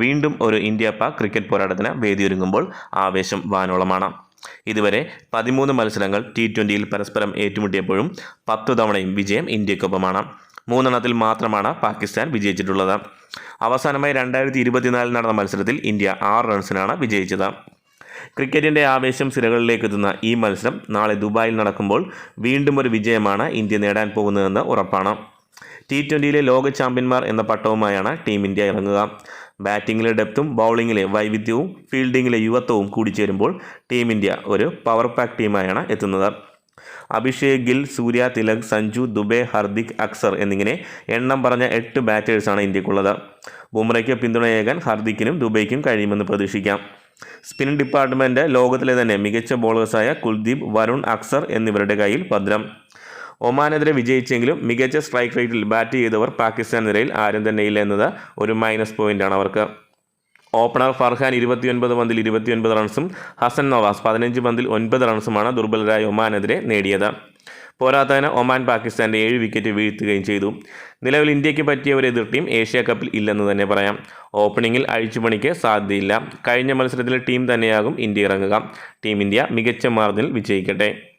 വീണ്ടും ഒരു India Pak cricket പോരാട്ടത്തിന് വേദിയൊരുങ്ങുമ്പോൾ ആവേശം വാനോളമാണ്. ഇതുവരെ പതിമൂന്ന് മത്സരങ്ങൾ ടി ട്വന്റിയിൽ പരസ്പരം ഏറ്റുമുട്ടിയപ്പോഴും പത്ത് തവണയും വിജയം ഇന്ത്യക്കൊപ്പമാണ്. മൂന്നെണ്ണത്തിൽ മാത്രമാണ് പാകിസ്ഥാൻ വിജയിച്ചിട്ടുള്ളത്. അവസാനമായി രണ്ടായിരത്തി ഇരുപത്തിനാലിൽ നടന്ന മത്സരത്തിൽ ഇന്ത്യ ആറ് റൺസിനാണ് വിജയിച്ചത്. ക്രിക്കറ്റിന്റെ ആവേശം സിരകളിലേക്ക് എത്തുന്ന ഈ മത്സരം നാളെ ദുബായിൽ നടക്കുമ്പോൾ വീണ്ടും ഒരു വിജയമാണ് ഇന്ത്യ നേടാൻ പോകുന്നതെന്ന് ഉറപ്പാണ്. ടി ട്വന്റിയിലെ ലോക ചാമ്പ്യന്മാർ എന്ന പട്ടവുമായാണ് ടീം ഇന്ത്യ ഇറങ്ങുക. ബാറ്റിങ്ങിലെ ഡെപ്തും ബൗളിങ്ങിലെ വൈവിധ്യവും ഫീൽഡിങ്ങിലെ യുവത്വവും കൂടിച്ചേരുമ്പോൾ ടീം ഇന്ത്യ ഒരു പവർ പാക്ക് ടീമായാണ് എത്തുന്നത്. അഭിഷേക് ഗിൽ സൂര്യ തിലക് സഞ്ജു ദുബെ ഹർദിക് അക്സർ എന്നിങ്ങനെ എണ്ണം പറഞ്ഞ എട്ട് ബാറ്റേഴ്സാണ് ഇന്ത്യക്കുള്ളത്. ബുംറയ്ക്ക് പിന്തുണയേകാൻ ഹർദിക്കിനും ദുബൈക്കും കഴിയുമെന്ന് പ്രതീക്ഷിക്കാം. സ്പിൻ ഡിപ്പാർട്ട്മെന്റ് ലോകത്തിലെ തന്നെ മികച്ച ബോളേഴ്സായ കുൽദീപ് വരുൺ അക്സർ എന്നിവരുടെ കയ്യിൽ ഭദ്രം ഒമാനെതിരെ വിജയിച്ചെങ്കിലും മികച്ച സ്ട്രൈക്ക് റേറ്റിൽ ബാറ്റ് ചെയ്തവർ പാകിസ്ഥാൻ നിരയിൽ ആരും തന്നെയില്ല എന്നത് ഒരു മൈനസ് പോയിന്റാണ് അവർക്ക്. ഓപ്പണർ ഫർഹാൻ ഇരുപത്തിയൊൻപത് പന്തിൽ ഇരുപത്തിയൊൻപത് റൺസും ഹസൻ നവാസ് പതിനഞ്ച് പന്തിൽ ഒൻപത് റൺസുമാണ് ദുർബലരായ ഒമാനെതിരെ നേടിയത്. പോരാത്തതിന് ഒമാൻ പാകിസ്ഥാന്റെ ഏഴ് വിക്കറ്റ് വീഴ്ത്തുകയും ചെയ്തു. നിലവിൽ ഇന്ത്യയ്ക്ക് പറ്റിയ ഒരു എതിർ ടീം ഏഷ്യ കപ്പിൽ ഇല്ലെന്ന് തന്നെ പറയാം. ഓപ്പണിങ്ങിൽ അഴിച്ചുപണിക്ക് സാധ്യതയില്ല. കഴിഞ്ഞ മത്സരത്തിലെ ടീം തന്നെയാകും ഇന്ത്യ ഇറങ്ങുക. ടീം ഇന്ത്യ മികച്ച മാർജിനിൽ വിജയിക്കട്ടെ.